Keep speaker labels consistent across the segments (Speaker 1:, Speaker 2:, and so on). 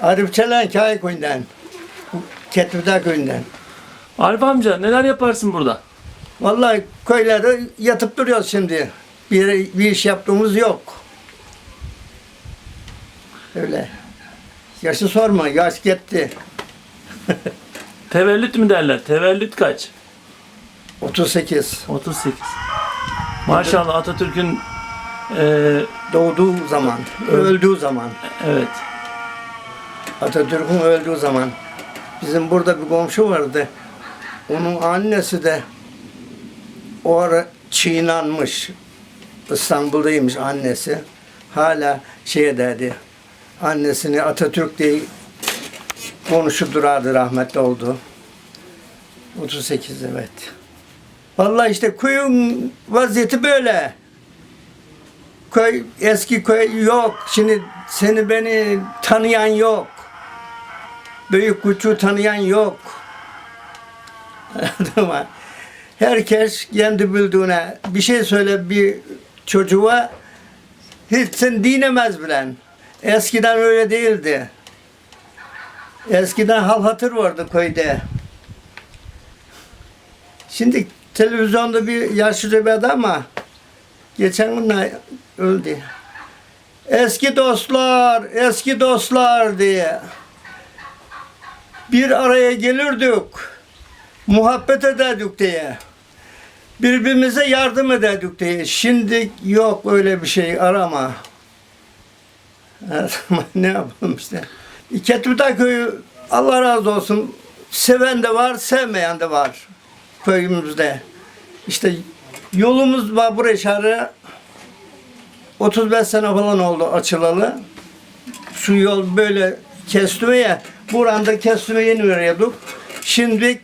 Speaker 1: Arif Çelen Kaya köyünden. Ketüda köyünden.
Speaker 2: Arif amca neler yaparsın burada?
Speaker 1: Vallahi köylerde yatıp duruyoruz şimdi. Bir, bir iş yaptığımız yok. Öyle. Yaşı sorma, yaş gitti.
Speaker 2: Tevellüt mü derler? Tevellüt kaç?
Speaker 1: 38.
Speaker 2: 38. Maşallah Atatürk'ün eee,
Speaker 1: Doğduğu zaman, öldüğü zaman.
Speaker 2: evet
Speaker 1: Atatürk'ün öldüğü zaman. Bizim burada bir komşu vardı. Onun annesi de o ara çiğnanmış. İstanbul'daymış annesi. Hala şey derdi. Annesini Atatürk diye konuşup durardı rahmetli oldu. 38 evet. Vallahi işte köyün vaziyeti böyle. Köy eski köy yok. Şimdi seni beni tanıyan yok. Büyük küçüğü tanıyan yok. Herkes kendi bildiğine bir şey söyle bir çocuğa hiç sen dinemez bilen. Eskiden öyle değildi. Eskiden hal hatır vardı köyde. Şimdi televizyonda bir yaşlı bir adam ama geçen gün öldü. Eski dostlar, eski dostlar diye bir araya gelirdik, muhabbet ederdik diye. Birbirimize yardım ederdik diye. Şimdi yok öyle bir şey arama. ne yapalım işte. Ketüda köyü Allah razı olsun seven de var, sevmeyen de var köyümüzde. İşte yolumuz var buraya şarı 35 sene falan oldu açılalı. Şu yol böyle Kestimeye, buranda Kestim'e yeni veriyorduk. Şimdi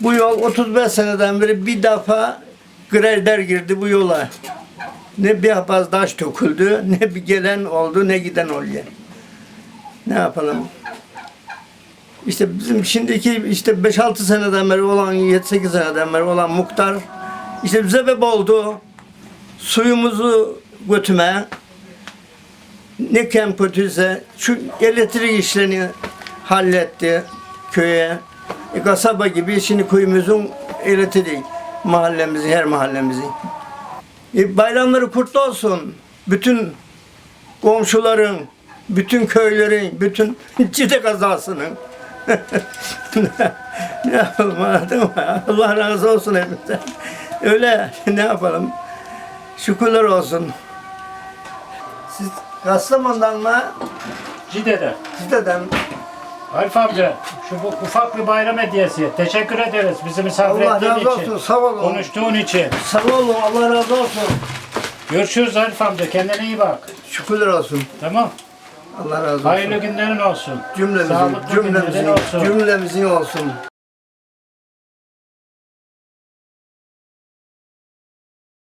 Speaker 1: bu yol 35 seneden beri bir defa grader girdi bu yola. Ne bir hapaz taş döküldü, ne bir gelen oldu, ne giden oluyor. Ne yapalım? İşte bizim şimdiki işte 5-6 seneden beri olan, 7-8 seneden beri olan muhtar işte sebep oldu. Suyumuzu götüme, ne kem kötüyse şu elektrik işlerini halletti köye. E, kasaba gibi şimdi köyümüzün elektriği mahallemizin her mahallemizin. E, bayramları kutlu olsun. Bütün komşuların, bütün köylerin, bütün cide kazasının. ne yapalım anladın? Allah razı olsun hepimizden. Öyle ne yapalım? Şükürler olsun. Siz Kastamonu'dan mı?
Speaker 3: Cide'de.
Speaker 1: Cide'den.
Speaker 3: Arif amca şu bu ufak bir bayram hediyesi. Teşekkür ederiz bizi misafir
Speaker 1: Allah
Speaker 3: ettiğin
Speaker 1: razı
Speaker 3: için.
Speaker 1: olsun. Sağ olun.
Speaker 3: Konuştuğun için.
Speaker 1: Sağ olun. Allah razı olsun.
Speaker 3: Görüşürüz Arif amca. Kendine iyi bak.
Speaker 1: Şükürler olsun.
Speaker 3: Tamam.
Speaker 1: Allah razı olsun.
Speaker 3: Hayırlı günlerin olsun.
Speaker 1: Cümlemizin,
Speaker 3: Sağlıklı
Speaker 1: cümlemizin,
Speaker 3: olsun.
Speaker 1: cümlemizin olsun.